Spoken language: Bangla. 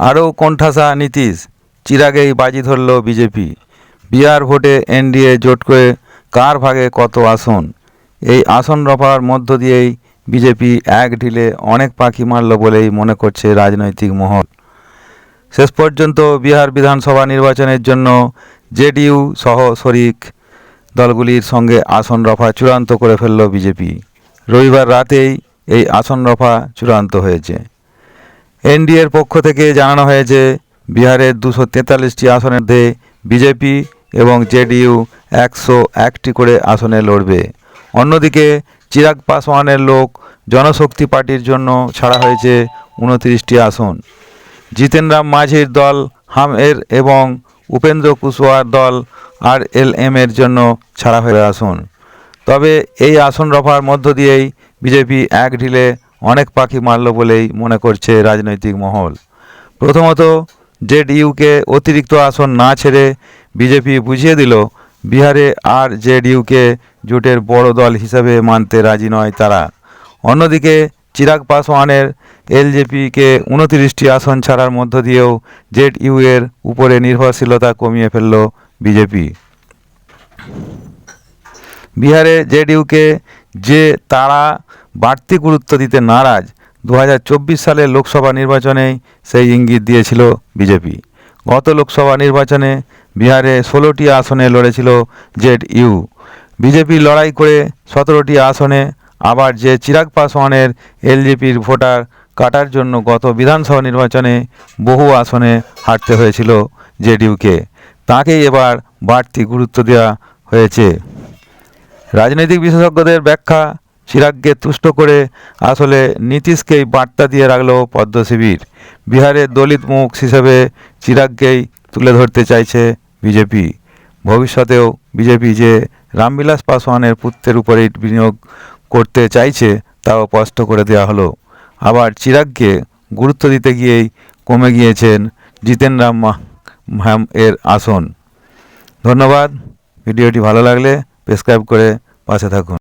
আরও কোণঠাসা নীতিশ চিরাগেই বাজি ধরল বিজেপি। বিহার ভোটে এনডিএ জোট করে কার ভাগে কত আসন? এই আসন রফার মধ্য দিয়েই বিজেপি এক ঢিলে অনেক পাখি মারল বলেই মনে করছে রাজনৈতিক মহল। শেষ পর্যন্ত বিহার বিধানসভা নির্বাচনের জন্য জেডিইউ সহ শরিক দলগুলির সঙ্গে আসন রফা চূড়ান্ত করে ফেলল বিজেপি। রবিবার রাতেই এই আসন রফা চূড়ান্ত হয়েছে। এনডিএর পক্ষ থেকে জানানো হয়েছে, বিহারের দুশো তেতাল্লিশটি আসনের মধ্যে বিজেপি এবং জেডিইউ একশো একটি করে আসনে লড়বে। অন্যদিকে চিরাগ পাসওয়ানের লোক জনশক্তি পার্টির জন্য ছাড়া হয়েছে উনত্রিশটি আসন। জিতেন রাম মাঝির দল হাম এর এবং উপেন্দ্র কুশওয়ার দল আর এল এর জন্য ছাড়া হয়ে আসন। তবে এই আসন রফার মধ্য দিয়েই বিজেপি এক ঢিলে অনেক পাখি মারল বলেই মনে করছে রাজনৈতিক মহল। প্রথমত, জেড ইউকে অতিরিক্ত আসন না ছেড়ে বিজেপি বুঝিয়ে দিল, বিহারে আর জেড ইউকে জোটের বড় দল হিসাবে মানতে রাজি নয় তারা। অন্যদিকে, চিরাগ পাসওয়ানের এলজেপিকে উনতিরিশটি আসন ছাড়ার মধ্য দিয়েও জেড ইউ এর উপরে নির্ভরশীলতা কমিয়ে ফেলল বিজেপি। বিহারে জেডিইউকে যে তারা বাড়তি গুরুত্ব দিতে নারাজ দু সালের লোকসভা নির্বাচনেই সেই ইঙ্গিত দিয়েছিল বিজেপি। গত লোকসভা নির্বাচনে বিহারে ষোলোটি আসনে লড়েছিল জেড ইউ। বিজেপি লড়াই করে সতেরোটি আসনে, আবার যে চিরাগ পাসওয়ানের এলজেপির ভোটার কাটার জন্য গত বিধানসভা নির্বাচনে বহু আসনে হারতে হয়েছিল জেডিইউকে তাকেই এবার বাড়তি গুরুত্ব দেওয়া হয়েছে। রাজনৈতিক বিশেষজ্ঞদের ব্যাখ্যা চিরাগকে তুষ্ট করে আসলে নীতিশকেই বার্তা দিয়ে রাখল পদ্ম শিবির বিহারের দলিত মুখ হিসেবে চিরাগকেই তুলে ধরতে চাইছে বিজেপি। ভবিষ্যতেও বিজেপি যে রামবিলাস পাসওয়ানের পুত্রের উপরেই বিনিয়োগ করতে চাইছে, তাও স্পষ্ট করে দেওয়া হলো। আবার চিরাগকে গুরুত্ব দিতে গিয়েই কমে গিয়েছেন জিতেন রাম ম্যাম এর আসন। ধন্যবাদ। ভিডিওটি ভালো লাগলে প্রেসক্রাইব করে পাশে থাকুন।